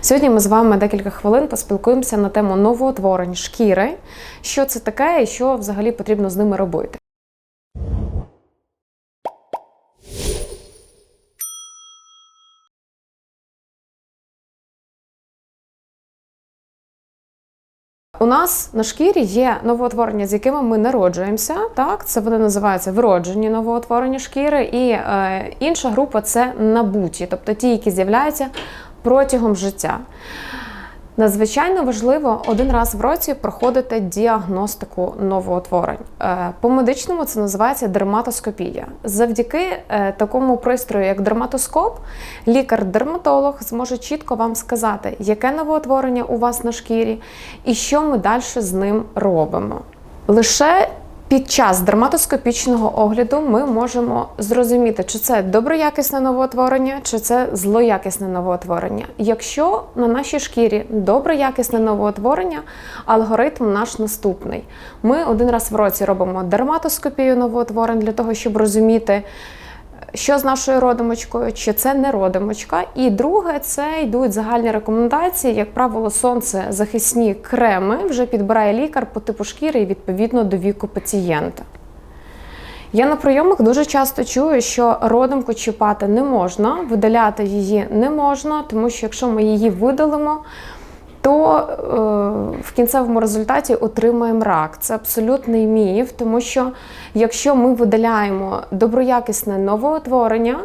Сьогодні ми з вами декілька хвилин поспілкуємося на тему новоутворень шкіри, що це таке і що взагалі потрібно з ними робити. У нас на шкірі є новоутворення, з якими ми народжуємося. Так, це вони називаються вроджені новоутворення шкіри, і е, інша група це набуті, тобто ті, які з'являються протягом життя. Надзвичайно важливо один раз в році проходити діагностику новоутворень. Е, По медичному це називається дерматоскопія. Завдяки е, такому пристрою, як дерматоскоп, лікар-дерматолог зможе чітко вам сказати, яке новоутворення у вас на шкірі і що ми далі з ним робимо. Лише під час дерматоскопічного огляду ми можемо зрозуміти, чи це доброякісне новоутворення, чи це злоякісне новоутворення. Якщо на нашій шкірі доброякісне новоутворення, алгоритм наш наступний. Ми один раз в році робимо дерматоскопію новоутворень для того, щоб розуміти. Що з нашою родимочкою, чи це не родимочка? І друге, це йдуть загальні рекомендації, як правило, сонцезахисні креми вже підбирає лікар по типу шкіри і відповідно до віку пацієнта. Я на прийомах дуже часто чую, що родимку чіпати не можна, видаляти її не можна, тому що якщо ми її видалимо, то е, в кінцевому результаті отримаємо рак. Це абсолютний міф, тому що якщо ми видаляємо доброякісне новоутворення,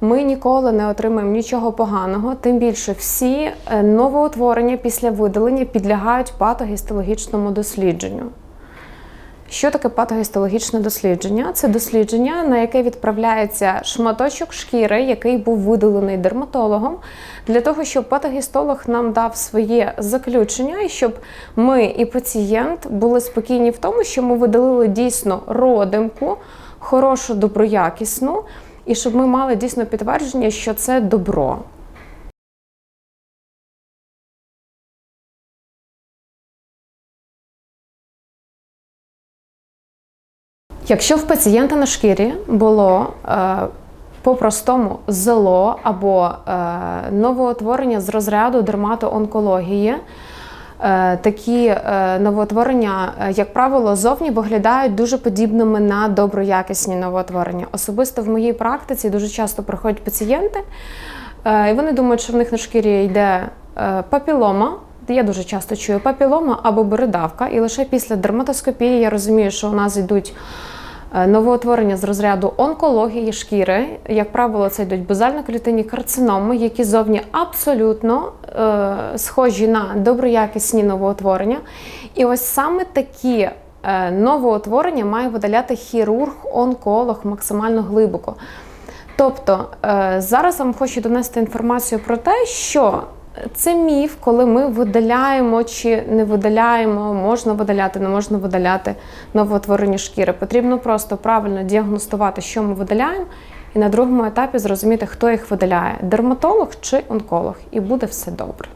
ми ніколи не отримаємо нічого поганого. Тим більше всі е, новоутворення після видалення підлягають патогістологічному дослідженню. Що таке патогістологічне дослідження? Це дослідження, на яке відправляється шматочок шкіри, який був видалений дерматологом, для того, щоб патогістолог нам дав своє заключення, і щоб ми і пацієнт були спокійні в тому, що ми видалили дійсно родимку, хорошу, доброякісну, і щоб ми мали дійсно підтвердження, що це добро. Якщо в пацієнта на шкірі було е, по-простому зело або е, новоутворення з розряду дерматоонкології, е, такі новоутворення, як правило, зовні виглядають дуже подібними на доброякісні новоутворення. Особисто в моїй практиці дуже часто приходять пацієнти, і вони думають, що в них на шкірі йде папілома. Я дуже часто чую папілома або бородавка, і лише після дерматоскопії я розумію, що у нас йдуть новоутворення з розряду онкології шкіри. Як правило, це йдуть базально-клітинні карциноми, які зовні абсолютно е, схожі на доброякісні новоутворення. І ось саме такі е, новоутворення має видаляти хірург-онколог максимально глибоко. Тобто е, зараз вам хочу донести інформацію про те, що це міф, коли ми видаляємо чи не видаляємо, можна видаляти, не можна видаляти новоутворені шкіри. Потрібно просто правильно діагностувати, що ми видаляємо, і на другому етапі зрозуміти, хто їх видаляє дерматолог чи онколог, і буде все добре.